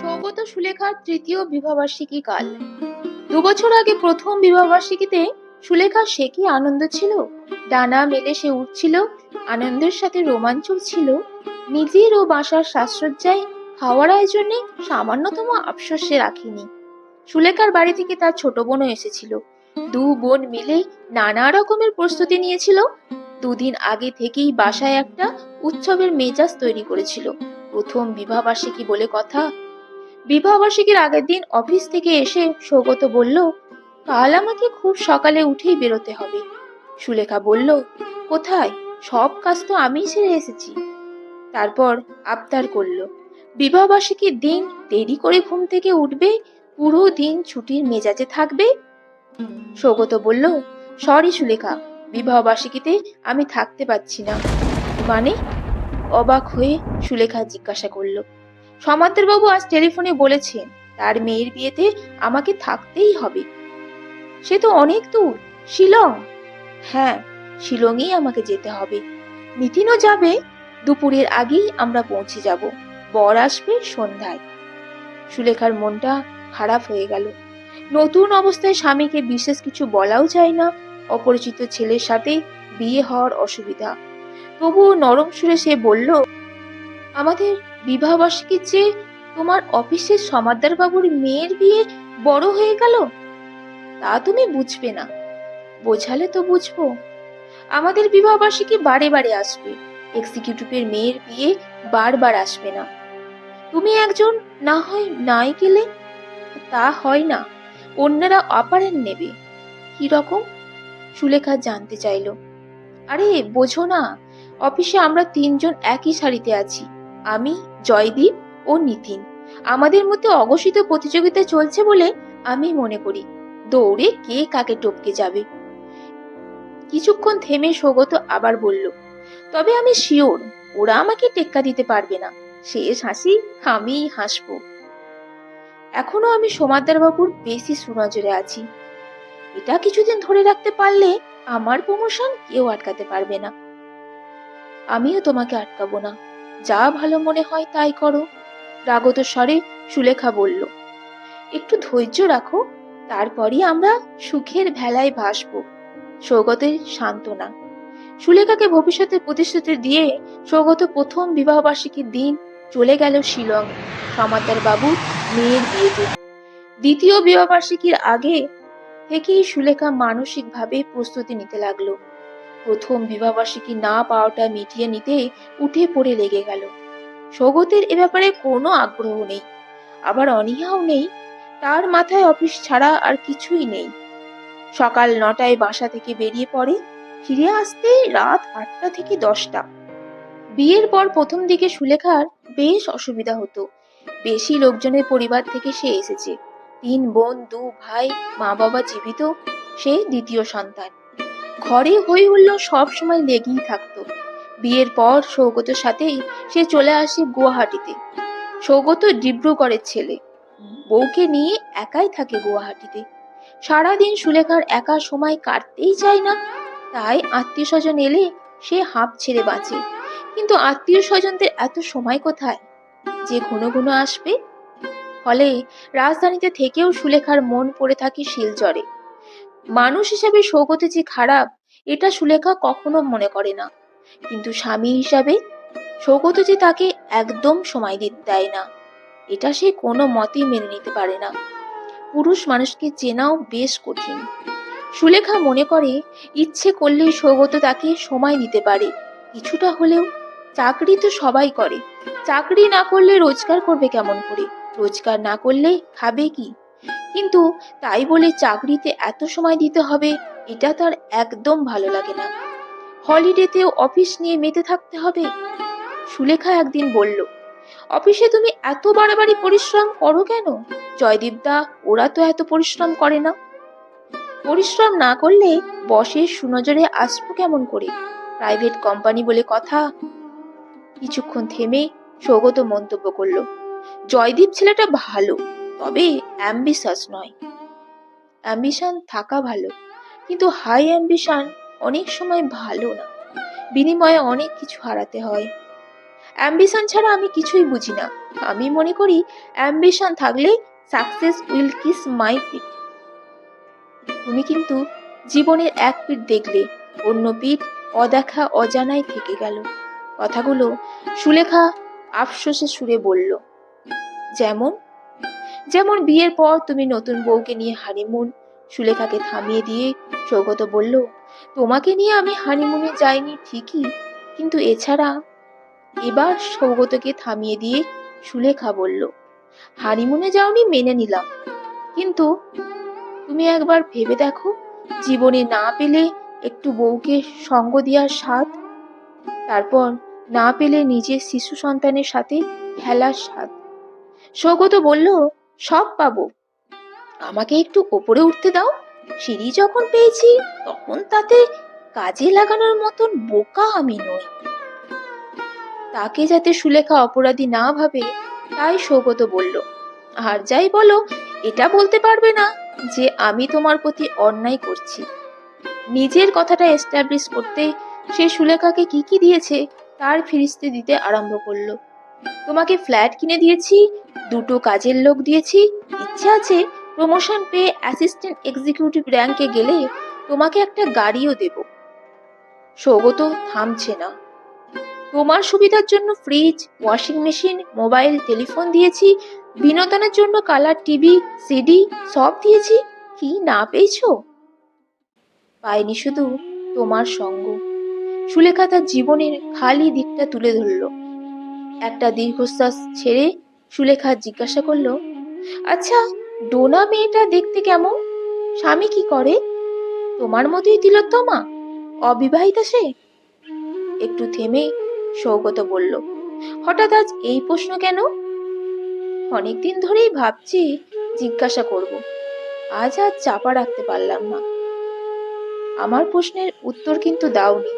সৌগত সুলেখার তৃতীয় বিবাহবার্ষিকী কাল। আগে প্রথম বিবাহবার্ষিকীতে সে কি আনন্দ ছিল? ডানা মেলে সে উঠছিল আনন্দের সাথে রোমাঞ্চ ছিল। নিজের ও বাসার খাওয়ার আয়োজনে সামান্যতম আফসোস সে রাখেনি। সুলেখার বাড়ি থেকে তার ছোট বোনও এসেছিল। দু বোন মিলে নানা রকমের প্রস্তুতি নিয়েছিল। দুদিন আগে থেকেই বাসায় একটা উৎসবের মেজাজ তৈরি করেছিল। প্রথম বিবাহবার্ষিকী বলে কথা। বিবাহবার্ষিকীর আগের দিন অফিস থেকে এসে সৌগত বলল, কাল আমাকে খুব সকালে উঠেই বেরোতে হবে। সুলেখা বলল, কোথায়? সব কাজ তো আমিই ছেড়ে এসেছি। তারপর আবদার করল, বিবাহবার্ষিকীর দিন দেরি করে ঘুম থেকে উঠবে, পুরো দিন ছুটির মেজাজে থাকবে? সৌগত বলল, সরি সুলেখা, বিবাহবার্ষিকীতে আমি থাকতে পারছি না। মানে? অবাক হয়ে সুলেখা জিজ্ঞাসা করল বাবু আজ টেলিফোনে বলেছেন, তার মেয়ের বিয়েতে আমাকে থাকতেই হবে। সে তো অনেক দূর, শিলং? হ্যাঁ শিলংই আমাকে যেতে হবে। নিতিনও যাবে, দুপুরের আগেই আমরা পৌঁছে যাব। বর আসবে সন্ধ্যায়। সুলেখার মনটা খারাপ হয়ে গেল। নতুন অবস্থায় স্বামীকে বিশেষ কিছু বলাও যায় না। অপরিচিত ছেলের সাথে বিয়ে হওয়ার অসুবিধা। তবুও নরম সুরে সে বলল, আমাদের বিবাহবার্ষিকীর চেয়ে তোমার অফিসের সমাদ্দার বাবুর মেয়ের বিয়ে বড় হয়ে গেল, তা তুমি বুঝবে না। বোঝালে তো বুঝব। আমাদের বিবাহবার্ষিকী বারে বারে আসবে। এক্সিকিউটিভের মেয়ের বিয়ে বারবার আসবে না। তুমি একজন না হয় নাই গেলে তা হয় না। অন্যরা অপারেন নেবে। কি রকম? সুলেখা জানতে চাইলো। আরে, বোঝো না অফিসে আমরা তিনজন একই সারিতে আছি, আমি, জয়দীপ ও নিতিন। আমাদের মধ্যে অঘোষিত প্রতিযোগিতা চলছে বলে আমি মনে করি। দৌড়ে কে কাকে টপকে যাবে? কিছুক্ষণ থেমে সৌগত আবার বলল, তবে আমি শিওর, ওরা আমাকে টেক্কা দিতে পারবে না। শেষ হাসি আমিই হাসবো। এখনও আমি সোমাদ্দার বাবুর বেশি সুনজরে আছি। এটা কিছুদিন ধরে রাখতে পারলে আমার প্রমোশন কেউ আটকাতে পারবে না। আমিও তোমাকে আটকাবো না। যা ভালো মনে হয় তাই করো। রাগত স্বরে সুলেখা বলল, একটু ধৈর্য রাখো, তারপরই আমরা সুখের ভেলায় ভাসবো। সৌগতের সান্ত্বনা। সুলেখাকে ভবিষ্যতে প্রতিশ্রুতি দিয়ে সৌগত প্রথম বিবাহবার্ষিকীর দিন চলে গেল শিলং। সমাদার বাবু মেয়ের বিয়েতে। দ্বিতীয় বিবাহবার্ষিকীর আগে থেকেই সুলেখা মানসিকভাবে প্রস্তুতি নিতে লাগল। প্রথম বিবাহবার্ষিকী না পাওয়াটা মিটিয়ে নিতে উঠে পড়ে লেগে গেল। সৌগতের এ ব্যাপারে কোনো আগ্রহ নেই। আবার অনীহাও নেই। তার মাথায় অফিস ছাড়া আর কিছুই নেই। সকাল নটায় বাসা থেকে বেরিয়ে পড়ে। ফিরে আসতে রাত আটটা থেকে দশটা। বিয়ের পর প্রথম দিকে সুলেখার বেশ অসুবিধা হতো। বেশি লোকজনের পরিবার থেকে সে এসেছে। তিন বোন, দু ভাই মা বাবা জীবিত, সে দ্বিতীয় সন্তান। ঘরে হই হুল্লো সব সময় লেগেই থাকতো। বিয়ের পর সৌগতের সাথেই সে চলে আসে গুয়াহাটিতে। সৌগত ডিব্রুগড়ের ছেলে। বউকে নিয়ে একাই থাকে গুয়াহাটিতে। সারাদিন সুলেখার একা সময় কাটতেই চায় না, তাই আত্মীয় স্বজন এলে সে হাঁপ ছেড়ে বাঁচে। কিন্তু আত্মীয় স্বজনদের এত সময় কোথায়? যে ঘন ঘন আসবে? ফলে রাজধানীতে থেকেও সুলেখার মন পড়ে থাকে শিলচরে। মানুষ হিসাবে সৌগতে যে খারাপ, এটা সুলেখা কখনো মনে করে না। কিন্তু স্বামী হিসাবে সৌগত যে তাকে একদম সময় দিতে দেয় না, এটা সে কোনো মতেই মেনে নিতে পারে না। পুরুষ মানুষকে চেনাও বেশ কঠিন। সুলেখা মনে করে, ইচ্ছে করলেই সৌগত তাকে সময় দিতে পারে, কিছুটা হলেও চাকরি তো সবাই করে। চাকরি না করলে রোজগার করবে কেমন করে? রোজগার না করলে খাবে কি? কিন্তু তাই বলে চাকরিতে এত সময় দিতে হবে, এটা তার একদম ভালো লাগে না। হলিডেতেও অফিস নিয়ে মেতে থাকতে হবে? সুলেখা একদিন বলল, অফিসে তুমি এত বাড়াবাড়ি পরিশ্রম করো কেন? জয়দীপদা ওরা তো এত পরিশ্রম করে না। পরিশ্রম না করলে বসের সুনজরে আসব কেমন করে? প্রাইভেট কোম্পানি বলে কথা। কিছুক্ষণ থেমে সৌগত মন্তব্য করল, জয়দীপ ছেলেটা ভালো। তবে অ্যাম্বিশাস নয়। অ্যাম্বিশন থাকা ভালো, কিন্তু হাই অ্যাম্বিশন অনেক সময় ভালো না। বিনিময়ে অনেক কিছু হারাতে হয়। অ্যাম্বিশন ছাড়া আমি কিছুই বুঝি না। আমি মনে করি অ্যাম্বিশন থাকলে সাকসেস উইল কিস মাই পিঠ তুমি কিন্তু জীবনের এক পিঠ দেখলে, অন্য পিঠ অদেখা অজানায় থেকে গেল। কথাগুলো সুলেখা আফসোসে সুরে বলল, যেমন যেমন বিয়ের পর তুমি নতুন বউকে নিয়ে হানিমুন সুলেখাকে থামিয়ে দিয়ে সৌগত বলল, তোমাকে নিয়ে আমি হানিমুনে যাইনি, ঠিকই। কিন্তু এছাড়া এবার সৌগতকে থামিয়ে দিয়ে সুলেখা বলল হানিমুনে যাওনি মেনে নিলাম। কিন্তু তুমি একবার ভেবে দেখো, জীবনে না পেলে একটু বউকে সঙ্গ দেওয়ার স্বাদ। তারপর না পেলে নিজের শিশু সন্তানের সাথে খেলার স্বাদ। সৌগত বলল সব পাবো। আমাকে একটু ওপরে উঠতে দাও। সিঁড়ি যখন পেয়েছি, তখন তাতে কাজে লাগানোর মতন বোকা আমি নই। তাকে যাতে সুলেখা অপরাধী না ভাবে, তাই সৌগত বলল, আর যাই বলো, এটা বলতে পারবে না যে আমি তোমার প্রতি অন্যায় করছি। নিজের কথাটা এস্টাবলিশ করতে সে সুলেখাকে কি কি দিয়েছে, তার ফিরিস্তি দিতে আরম্ভ করল। তোমাকে ফ্ল্যাট কিনে দিয়েছি, দুটো কাজের লোক দিয়েছি। ইচ্ছে আছে প্রমোশন পেয়ে অ্যাসিস্ট্যান্ট এক্সিকিউটিভ র্যাঙ্কে গেলে তোমাকে একটা গাড়িও দেব। সৌগত থামছে না। তোমার সুবিধার জন্য fridge washing machine mobile telephone দিয়েছি, বিনোদনের জন্য কালার টিভি সিডি সব দিয়েছি। কি না পেয়েছ? পাইনি শুধু তোমার সঙ্গ। সুলেখা তার জীবনের খালি দিকটা তুলে ধরল। একটা দীর্ঘশ্বাস ছেড়ে সুলেখা জিজ্ঞাসা করল আচ্ছা ডোনা মেয়েটা দেখতে কেমন? স্বামী কি করে? তোমার মতোই তিলোত্তমা? অবিবাহিতা সে? একটু থেমে সৌগত বলল, হঠাৎ আজ এই প্রশ্ন কেন? অনেকদিন ধরেই ভাবছি জিজ্ঞাসা করব, আজ আর চাপা রাখতে পারলাম না। আমার প্রশ্নের উত্তর কিন্তু দাওনি।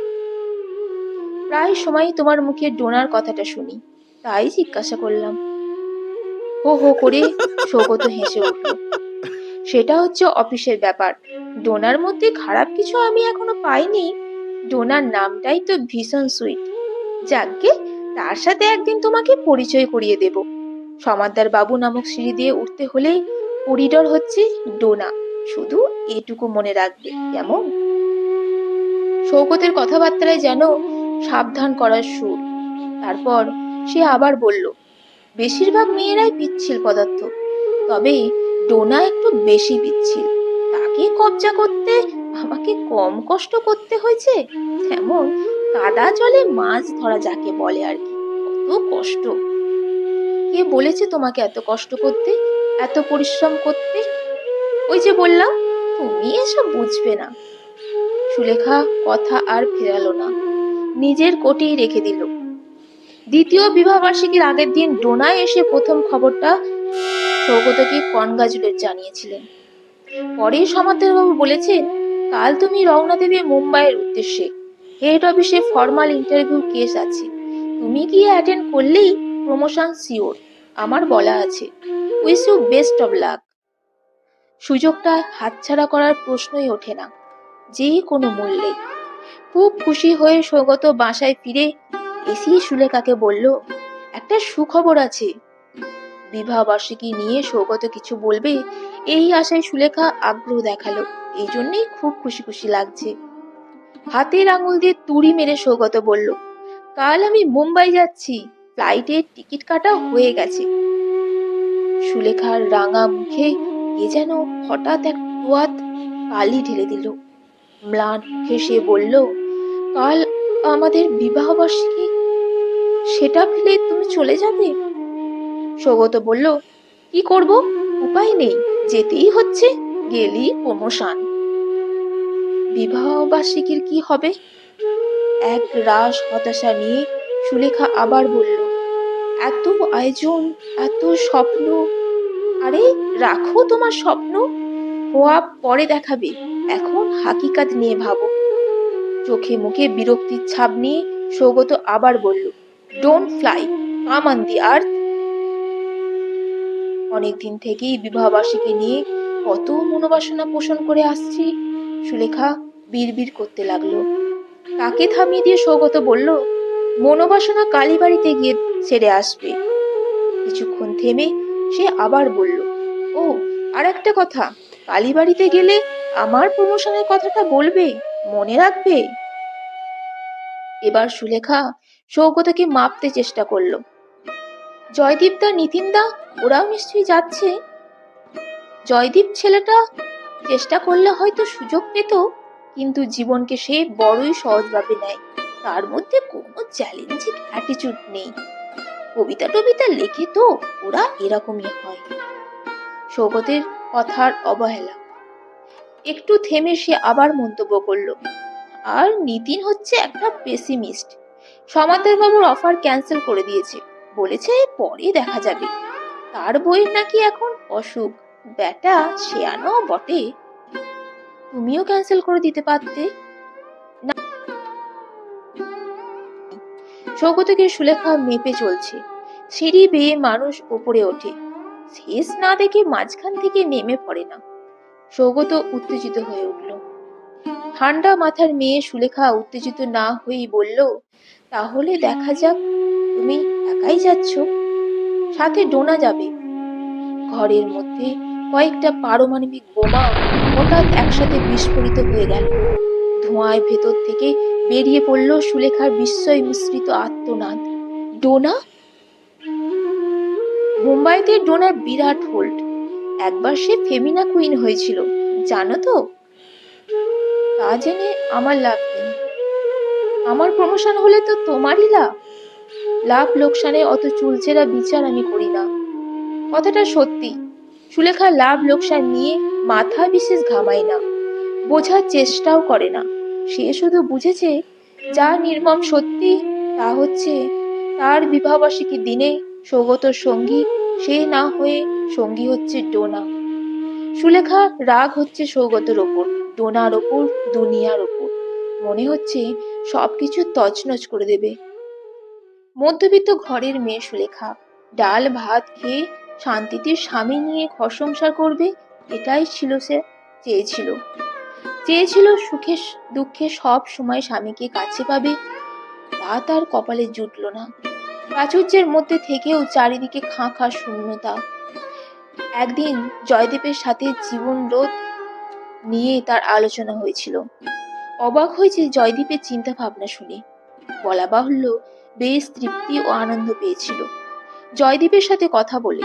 প্রায় সময় তোমার মুখে ডোনার কথাটা শুনি। তাই জিজ্ঞাসা করলাম। হো হো করে সৌগত হেসে উঠল। সেটা হচ্ছে অফিসের ব্যাপার। ডোনার মধ্যে খারাপ কিছু আমি এখনও পাইনি। ডোনার নামটাই তো ভীষণ সুইট। যাকে তার সাথে একদিন তোমাকে পরিচয় করিয়ে দেব। সমাদ্দার বাবু নামক সিঁড়ি দিয়ে উঠতে হলে করিডর হচ্ছে ডোনা। শুধু এটুকু মনে রাখবে, কেমন? সৌগতের কথাবার্তায় যেন সাবধান করার সুর। তারপর সে আবার বলল, বেশিরভাগ মেয়েরাই পিচ্ছিল পদার্থ, তবে ডোনা একটু বেশি পিচ্ছিল। তাকে কবজা করতে আমাকে কম কষ্ট করতে হয়েছে, তেমন কাদা জলে মাছ ধরা যাকে বলে আর কি। কত কষ্ট। কে বলেছে তোমাকে এত কষ্ট করতে, এত পরিশ্রম করতে? ওই যে বললাম, তুমি এসব বুঝবে না। সুলেখা কথা আর ফেরালো না। নিজের কোটেই রেখে দিল। দ্বিতীয় বিবাহবার্ষিকীর আগের দিন ডোনায় এসে প্রথম খবরটা সৌগতকে কনগ্রাচুলেট জানিয়েছিলেন। পরে সমাদ্দারবাবু বলেছেন, কাল তুমি রওনা দেবে মুম্বাইয়ের উদ্দেশ্যে। হেড অফিসে ফর্মাল ইন্টারভিউ কেস আছে। তুমি গিয়ে অ্যাটেন্ড করলেই প্রমোশন সিওর, আমার বলা আছে। Wish you best of luck. সুযোগটা হাতছাড়া করার প্রশ্নই ওঠে না যে কোনো মূল্যে। খুব খুশি হয়ে সৌগত বাসায় ফিরে এসি সুলেখাকে বলল, একটা সুখবর আছে। বিবাহ বার্ষিকী নিয়ে সৌগত কিছু বলবে, এই আশায় সুলেখা আগ্রহ দেখাল। এই জন্যই খুব খুশি খুশি লাগছে। হাতের আঙুল দিয়ে তুড়ি মেরে সৌগত বলল, কাল আমি মুম্বাই যাচ্ছি। ফ্লাইটের টিকিট কাটা হয়ে গেছে। সুলেখার রাঙা মুখে এ যেন হঠাৎ এক তোয়াত কালি ঢেলে দিল। ম্লান হেসে বলল, কাল আমাদের বিবাহ বার্ষিকী সেটা ফেলে তুমি চলে যাবে? সৌগত বলল, কি করব? উপায় নেই, যেতেই হচ্ছে, গেলি প্রমোশন। বিবাহ বার্ষিকীর কি হবে? এক রাস হতাশা নিয়ে সুলেখা আবার বলল, এত আয়োজন, এত স্বপ্ন, আরে রাখো তোমার স্বপ্ন হওয়া পরে দেখাবে, এখন হাকিকাত নিয়ে ভাবো। চোখে মুখে বিরক্তির ছাপ নিয়ে সৌগত আবার বলল don't fly come on the earth অনেকদিন থেকেই বিবাহবার্ষিকী নিয়ে কত মনোবাসনা পোষণ করে আসছি। সুলেখা বিড়বিড় করতে লাগল। তাকে থামিয়ে দিয়ে সৌগত বলল, মনোবাসনা কালীবাড়িতে গিয়ে ছেড়ে আসবে। কিছুক্ষণ থেমে সে আবার বলল, ও আর একটা কথা, কালীবাড়িতে গেলে আমার প্রমোশনের কথাটা বলবে, মনে রাখবে? এবার সুলেখা সৌগতকে মাপতে চেষ্টা করল। জয়দীপ দা নিতিন দা ওরাও নিশ্চয়ই যাচ্ছে। জয়দীপ ছেলেটা চেষ্টা করলে হয়তো সুযোগ পেত, কিন্তু জীবনকে সে বড়ই সহজভাবে নেয়। তার মধ্যে কোনো চ্যালেঞ্জিং অ্যাটিটিউড নেই। কবিতা টবিতা লেখে তো ওরা এরকমই হয়। সৌগতের কথার অবহেলা। একটু থেমে সে আবার মন্তব্য করল, আর নিতিন হচ্ছে একটা পেসিমিস্ট সমান্তর বাবুর অফার ক্যান্সেল করে দিয়েছে। বলেছে পরে দেখা যাবে। তার বইয়ের নাকি এখন অসুখ। ব্যাটা শেয়ানো বটে। তুমিও ক্যান্সেল করে দিতে পারতে। না। সৌগতকে সুলেখা মেপে চলছে। সিঁড়ি বেয়ে মানুষ উপরে ওঠে। শেষ না দেখে মাঝখান থেকে নেমে পড়ে না। সৌগত উত্তেজিত হয়ে উঠল। ঠান্ডা মাথার মেয়ে সুলেখা উত্তেজিত না হয়েই বলল তাহলে দেখা যাক তুমি একাই যাচ্ছ। সাথে ডোনা যাবে। ঘরের মধ্যে কয়েকটা পারমাণবিক বোমা হঠাৎ একসাথে বিস্ফোরিত হয়ে গেল। ধোঁয়ায় ভেতর থেকে বেরিয়ে পড়ল সুলেখার বিস্ময় মিশ্রিত আত্মনাদ। ডোনা? মুম্বাইতে ডোনার বিরাট হোল্ড। একবার সে ফেমিনা কুইন হয়েছিল, জানো তো? তা জেনে আমার লাভ নেই। আমার প্রমোশন হলে তো তোমারই লাভ। লাভ, লোকসানে অত চুলচেরা বিচার আমি করি না। কথাটা সত্যি। সুলেখা লাভ, লোকসান নিয়ে মাথা বিশেষ ঘামায় না। বোঝার চেষ্টাও করে না। সে শুধু বুঝেছে, যা নির্মম সত্যি, তা হচ্ছে তার বিবাহবার্ষিকীর দিনে সৌগতর সঙ্গী, সে না হয়ে সঙ্গী হচ্ছে ডোনা। সুলেখা রাগ হচ্ছে সৌগতের ওপর, ডোনার ওপর, দুনিয়ার ওপর। মনে হচ্ছে সবকিছু তছনছ করে দেবে। মধ্যবিত্ত ঘরের মেয়ে সুলেখা ডাল ভাত খেয়ে শান্তিতে স্বামী নিয়ে ঘর সংসার করবে, এটাই ছিল সে চেয়েছিল। চেয়েছিল সুখে দুঃখে সব সময় স্বামীকে কাছে পাবে। তা তার কপালে জুটল না। প্রাচুর্যের মধ্যে থেকেও চারিদিকে খাঁ খাঁ শূন্যতা। একদিন জয়দেবের সাথে জীবন রোধ নিয়ে তার আলোচনা হয়েছিল। অবাক হয়েছে জয়দীপের চিন্তা ভাবনা শুনে। বলা বাহুল্য বেশ তৃপ্তি ও আনন্দ পেয়েছিল। জয়দীপের সাথে কথা বলে।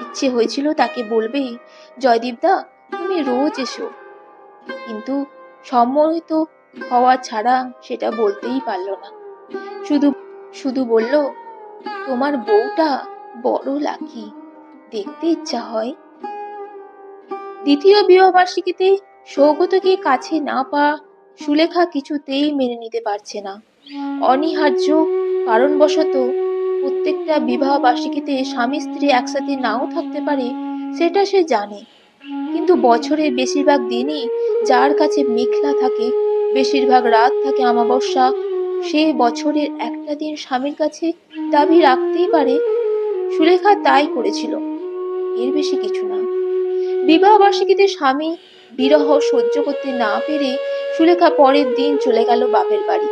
ইচ্ছে হয়েছিল তাকে বলবে জয়দীপদা তুমি রোজ এসো। কিন্তু সম্মোহিত হওয়া ছাড়া সেটা বলতেই পারল না। শুধু শুধু বলল, তোমার বউটা বড় লাকি, দেখতে ইচ্ছা হয়। দ্বিতীয় বিবাহবার্ষিকীতে সৌগতকে কাছে না পাওয়া সুলেখা কিছুতেই মেনে নিতে পারছে না। অনিহার্য, কারণবশত প্রত্যেকটা বিবাহ বার্ষিকীতে স্বামী স্ত্রী একসাথে নাও থাকতে পারে, সেটা সে জানে। কিন্তু বছরের বেশিরভাগ দিনই যার কাছে মেঘলা থাকে, বেশিরভাগ রাত থাকে অমাবস্যা, সে বছরের একটা দিন স্বামীর কাছে দাবি রাখতেই পারে। সুলেখা তাই করেছিল। এর বেশি কিছু না। বিবাহ বার্ষিকীতে স্বামী বিরহ সহ্য করতে না পেরে সুলেখা পরের দিন চলে গেল বাপের বাড়ি।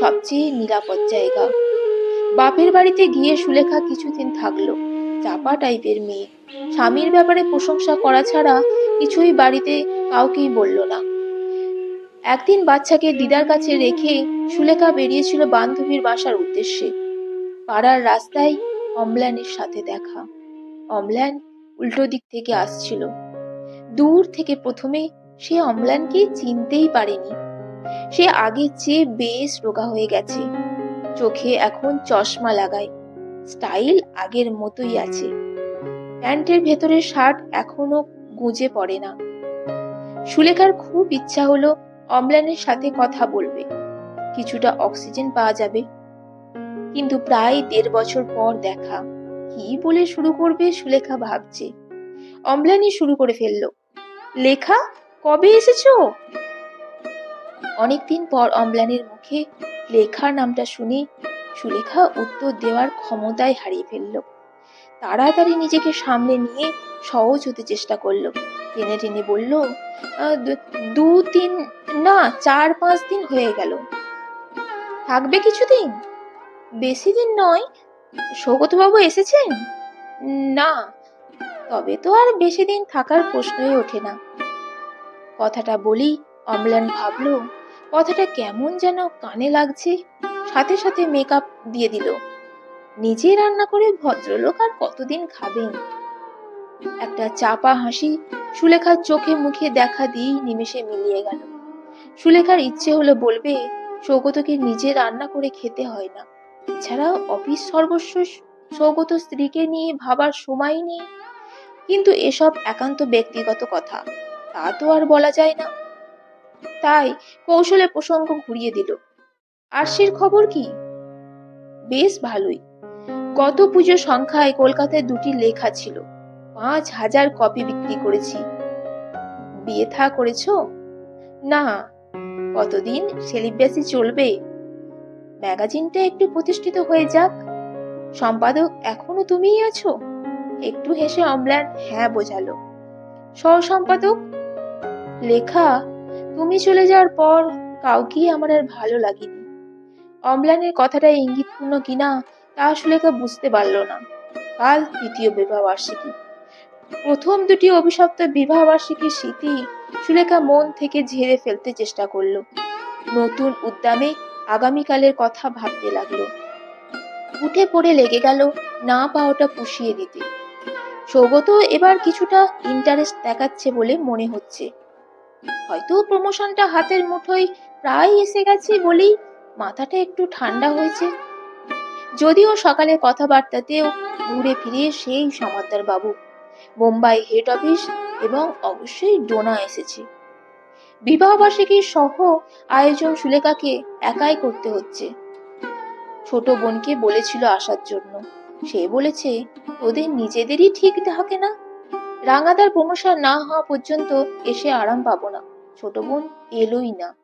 সবচেয়ে নিরাপদ জায়গা। বাপের বাড়িতে গিয়ে সুলেখা কিছুদিন থাকল, চাপা টাইপের মেয়ে। স্বামীর ব্যাপারে প্রশংসা করা ছাড়া কিছুই বাড়িতে কাউকেই বলল না। একদিন বাচ্চাকে দিদার কাছে রেখে সুলেখা বেরিয়েছিল বান্ধবীর বাসার উদ্দেশ্যে। পাড়ার রাস্তায় অম্লানের সাথে দেখা। অম্লান উল্টো দিক থেকে আসছিল। দূর থেকে প্রথমে সে অম্লানকে চিনতেই পারেনি। সে আগের চেয়ে বেশ রোগা হয়ে গেছে। চোখে এখন চশমা লাগায়। স্টাইল আগের মতোই আছে। প্যান্টের ভেতরে শার্ট এখনও গুঁজে পড়ে না। সুলেখার খুব ইচ্ছা হলো অম্লানের সাথে কথা বলবে। কিছুটা অক্সিজেন পাওয়া যাবে। কিন্তু প্রায় দেড় বছর পর দেখা। কি বলে শুরু করবে সুলেখা ভাবছে। অম্লানই শুরু করে ফেলল। লেখা কবে এসেছ? অনেকদিন পর অম্লানের মুখে লেখার নামটা শুনে সুলেখা উত্তর দেওয়ার ক্ষমতায় হারিয়ে ফেলল। তাড়াতাড়ি নিজেকে সামলে নিয়ে সহজ হতে চেষ্টা করল। টেনে টেনে বলল "আহ, দু- দু তিন না চার পাঁচ দিন হয়ে গেল। থাকবে কিছুদিন? বেশি দিন নয়। সৌগতবাবু এসেছেন? না তবে তো আর বেশি দিন থাকার প্রশ্নই ওঠে না। কথাটা বলি, অম্লান ভাবলো, কথাটা কেমন যেন কানে লাগছে। সাথে সাথে মেকআপ দিয়ে দিল। নিজে রান্না করে ভদ্রলোক আর কতদিন খাবেন? একটা চাপা হাসি সুলেখার চোখে মুখে দেখা দিয়েই নিমেষে মিলিয়ে গেল। সুলেখার ইচ্ছে হলো বলবে, সৌগতকে নিজে রান্না করে খেতে হয় না। এছাড়াও অফিস সর্বস্ব সৌগত স্ত্রীকে নিয়ে ভাবার সময় নেই। কিন্তু এসব একান্ত ব্যক্তিগত কথা, তা তো আর বলা যায় না। তাই কৌশলে প্রসঙ্গ ঘুরিয়ে দিল। আরশির খবর কি? বেশ ভালোই। গত পুজো সংখ্যায় কলকাতায় দুটি লেখা ছিল। পাঁচ হাজার কপি বিক্রি করেছি। বিয়ে থা করেছ? না। কতদিন সেলিব্রেসি চলবে? ম্যাগাজিনটা একটু প্রতিষ্ঠিত হয়ে যাক। সম্পাদক, এখনও তুমিই আছো? একটু হেসে অম্লান হ্যাঁ বোঝালো। সহ সম্পাদক লেখা, তুমি চলে যাওয়ার পর কাউকেই আমার আর ভালো লাগেনি। অম্লানের কথাটা ইঙ্গিতপূর্ণ কিনা তা সুলেখা বুঝতে পারল না। কাল তৃতীয় বিবাহ বার্ষিকী। প্রথম দুটি অভিশপ্ত বিবাহ বার্ষিকীর স্মৃতি সুলেখা মন থেকে ঝেড়ে ফেলতে চেষ্টা করল। নতুন উদ্যমে আগামীকালের কথা ভাবতে লাগল। উঠে পড়ে লেগে গেল না পাওয়াটা পুষিয়ে দিতে। সৌগত এবার কিছুটা ইন্টারেস্ট দেখাচ্ছে বলে মনে হচ্ছে। হয়তো প্রমোশনটা হাতের মুঠোয় প্রায় এসে গেছে বলেই মাথাটা একটু ঠান্ডা হয়েছে। যদিও সকালে কথাবার্তাতেও ঘুরে ফিরে সেই সমাদ্দার বাবু। বোম্বাই হেড অফিস এবং অবশ্যই ডোনা এসেছে। বিবাহবার্ষিকীর সহ আয়োজন সুলেখাকে একাই করতে হচ্ছে। ছোট বোনকে বলেছিল আসার জন্য। সে বলেছে, ওদের নিজেদেরই ঠিক থাকে না। রাঙাদার প্রমোশন না হওয়া পর্যন্ত এসে আরাম পাবো না। ছোট বোন এলোই না।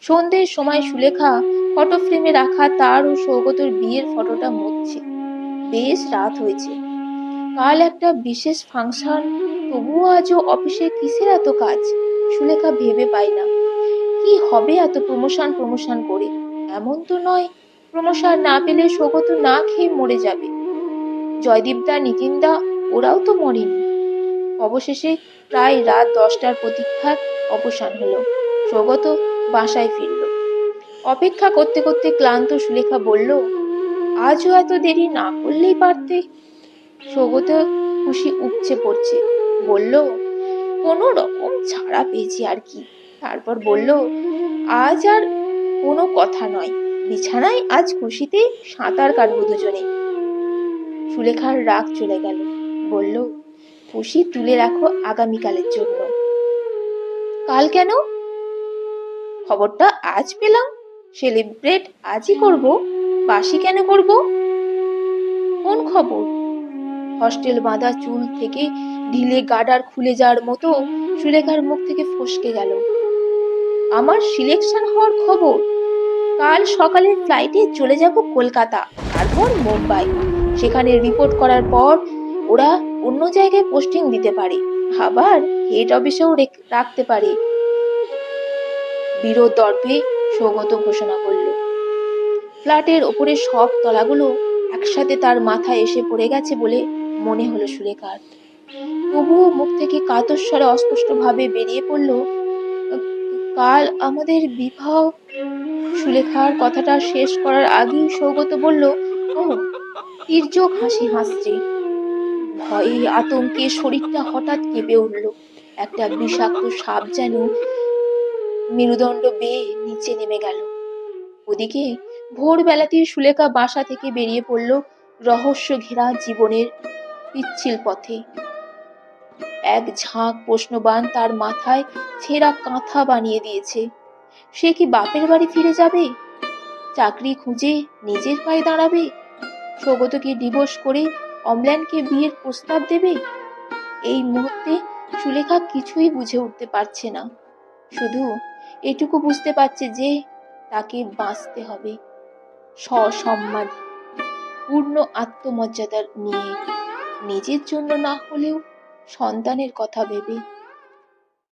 সন্ধ্যের সময় সুলেখা ফটো ফ্রেমে রাখা তার ও সৌগতর বিয়ের ফটোটা মুছছে। বেশ রাত হয়েছে। কাল একটা বিশেষ ফাংশন, তবুও আজও অফিসে কিসের এত কাজ? সুলেখা ভেবে পায় না। কি হবে এত প্রমোশন প্রমোশন করে? এমন তো নয়। প্রমোশন না পেলে সৌগত না খেয়ে মরে যাবে। জয়দীপদা নিতিনদা ওরাও তো মরেনি। অবশেষে প্রায় রাত দশটার প্রতীক্ষার অবসান হলো। সৌগত বাসায় ফিরল। অপেক্ষা করতে করতে ক্লান্ত সুলেখা বলল, আজও এত দেরি না করলেই পারতে? সৌগত খুশি উপচে পড়ছে। বলল, কোনো রকম ছাড়া পেয়েছি আর কি। তারপর বলল, আজ আর কোনো কথা নয়। বিছানায় আজ খুশিতে সাঁতার কাটবো দুজনে। সুলেখার রাগ চলে গেল। বলল খুশি তুলে রাখো আগামীকালের জন্য। কাল কেন? খবরটা আজ পেলাম। সেলিব্রেট আজই করব, বাসি কেন করব? কোন খবর? হস্টেল বাঁধা চুল থেকে ঢিলে গাডার খুলে যাওয়ার মতো সুলেখার মুখ থেকে ফসকে গেল। আমার সিলেকশন হওয়ার খবর। কাল সকালের ফ্লাইটে চলে যাব কলকাতা, তারপর মুম্বাই। সেখানে রিপোর্ট করার পর ওরা অন্য জায়গায় পোস্টিং দিতে পারে। আবার হেড অফিসেও রেখ- রাখতে পারে। বিরোধ দর্পে সৌগত ঘোষণা করল। ফ্ল্যাটের ওপরে সব তলাগুলো একসাথে তার মাথায় এসে পড়ে গেছে বলে মনে হলো সুলেখার তবুও মুখ থেকে কাতস্বরে অস্পষ্টভাবে বেরিয়ে পড়ল, কাল আমাদের বিবাহ? সুলেখার কথাটা শেষ করার আগেই সৌগত বলল ও তির্যক হাসি হাসছে। ভয়ে আতঙ্কে শরীরটা হঠাৎ কেঁপে উঠল। একটা বিষাক্ত সাপ যেন মেরুদণ্ড বেয়ে নিচে নেমে গেল। ওদিকে ভোরবেলাতেই সুলেখা বাসা থেকে বেরিয়ে পড়ল রহস্য ঘেরা জীবনের পিচ্ছিল পথে। এক ঝাঁক প্রশ্নবান তার মাথায় ছেঁড়া কাঁথা বানিয়ে দিয়েছে। সে কি বাপের বাড়ি ফিরে যাবে? চাকরি খুঁজে নিজের পায়ে দাঁড়াবে? সৌগতকে ডিভোর্স করে অম্লানকে বিয়ের প্রস্তাব দেবে? এই মুহূর্তে সুলেখা কিছুই বুঝে উঠতে পারছে না। শুধু এটুকু বুঝতে পারছে যে তাকে বাঁচতে হবে। সসম্মান, পূর্ণ আত্মমর্যাদার নিয়ে। নিজের জন্য না হলেও সন্তানের কথা ভেবে